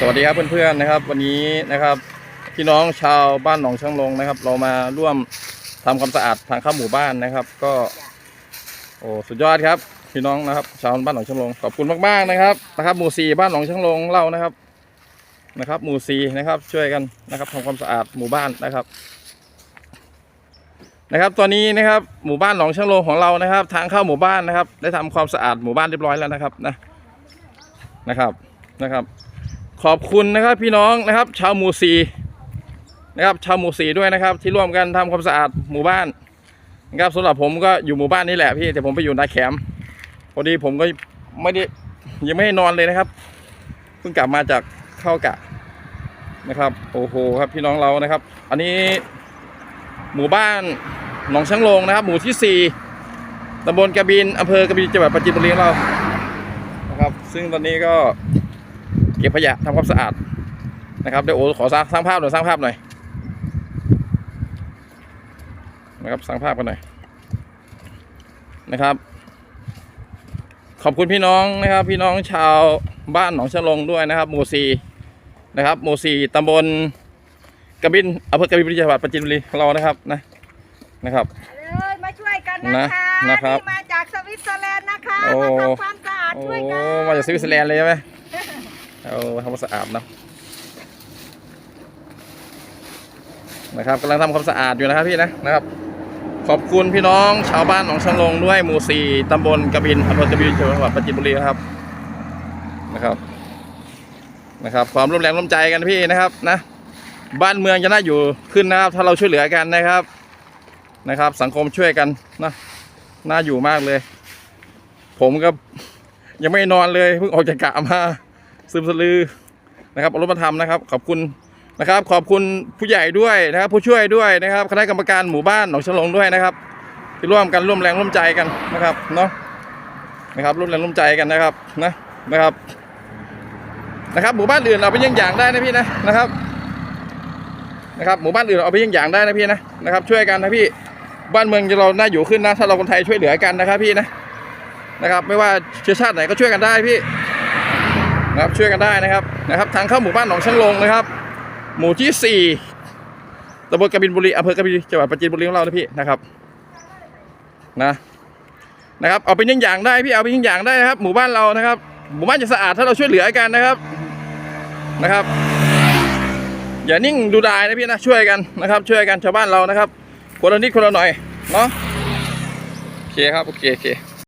สวัสดีครับเพื่อนๆนะครับ วันนี้นะครับพี่น้องชาวบ้านหนองช่างลงนะครับ เรามาร่วมทำความสะอาดทางเข้าหมู่บ้านนะครับ ก็โอ้สุดยอดครับ พี่น้องนะครับ ชาวบ้านหนองช่างลงขอบคุณมากๆนะครับนะครับ หมู่สี่บ้านหนองช่างลงเรานะครับนะครับ หมู่สี่นะครับ ช่วยกันนะครับทำความสะอาดหมู่บ้านนะครับนะครับตอนนี้นะครับหมู่บ้านหนองช่างลงของเรานะครับ ทางเข้าหมู่บ้านนะครับ ได้ทำความสะอาดหมู่บ้านเรียบร้อยแล้วนะครับนะนะครับนะครับ ขอบคุณนะครับพี่น้องนะครับ ชาวหมู่สีนะครับชาวหมู่สีด้วยนะครับ ที่ร่วมกันทำความสะอาดหมู่บ้านนะครับสำหรับผมก็อยู่หมู่บ้านนี้แหละพี่แต่ผมไปอยู่นาแขมพอดีผมก็ไม่ได้ยังไม่ได้นอนเลยนะครับเพิ่งกลับมาจากเข้ากะนะครับ โอ้โหครับพี่น้องเรานะครับ อันนี้หมู่บ้านหนองช้างโลงนะครับ หมู่ที่สี่ตำบลกระบินอำเภอกระบินจังหวัดปราจีนบุรีของเรานะครับ ซึ่งตอนนี้ก็ เก็บขยะทำความสะอาดนะครับเดี๋ยวโอ้ขอสร้างสร้างภาพหน่อยสร้างภาพหน่อยนะครับสร้างภาพกันหน่อยนะครับ ขอบคุณพี่น้องนะครับ พี่น้องชาวบ้านหนองฉลงด้วยนะครับ หมู่สี่นะครับ หมู่สี่ตำบลกระบินอำเภอกระบินจังหวัดปราจีนบุรีของเรานะครับนะนะครับเลยมาช่วยกันนะคะนะนะครับนี่มาจากสวิตเซอร์แลนด์นะคะโอ้มาทำความสะอาดโอ้ช่วยกันมาจากสวิตเซอร์แลนด์เลยใช่ไหม เอาทำความสะอาดนะนะครับกำลังทำความสะอาดอยู่นะครับพี่นะนะครับ ขอบคุณพี่น้องชาวบ้านหนองชังลงด้วยหมู่สี่ตำบลกระบินอำเภอกระบินจังหวัดปราจีนบุรีนะครับนะครับนะครับ ความร่วมแรงร่วมใจกันพี่นะครับนะ บ้านเมืองจะน่าอยู่ขึ้นนะครับ ถ้าเราช่วยเหลือกันนะครับนะครับ สังคมช่วยกันนะน่าอยู่มากเลย ผมก็ยังไม่นอนเลยเพิ่งออกจากกะมา ซึมสลือนะครับเอารถมาทำนะครับ ขอบคุณนะครับ ขอบคุณผู้ใหญ่ด้วยนะครับ ผู้ช่วยด้วยนะครับ คณะกรรมการหมู่บ้านหนองฉลงด้วยนะครับ ที่ร่วมกันร่วมแรงร่วมใจกันนะครับเนาะนะครับร่วมแรงร่วมใจกันนะครับนะนะครับ นะครับ หมู่บ้านอื่นเอาไปยี่ยงอย่างได้นะพี่นะนะครับนะครับหมู่บ้านอื่นเอาไปยี่ยงอย่างได้นะพี่นะนะครับ ช่วยกันนะพี่บ้านเมืองเราน่าอยู่ขึ้นนะถ้าเราคนไทยช่วยเหลือกันนะครับพี่นะนะครับ ไม่ว่าเชื้อชาติไหนก็ช่วยกันได้พี่ นะครับช่วยกันได้นะครับนะครับทางเข้าหมู่บ้านหนองช่างลงนะครับ หมู่ที่สี่ตำบลกบินบุรีอำเภอกบินจังหวัดปราจีนบุรีของเรานะพี่นะครับนะนะครับเอาเป็นยิ่งอย่างได้พี่เอาเป็นยิ่งอย่างได้นะครับ หมู่บ้านเรานะครับ หมู่บ้านจะสะอาดถ้าเราช่วยเหลือกันนะครับนะครับ อย่านิ่งดูดายนะพี่นะช่วยกันนะครับ ช่วยกันชาวบ้านเรานะครับคนละนิดคนละหน่อยเนาะโอเคครับโอเคโอเค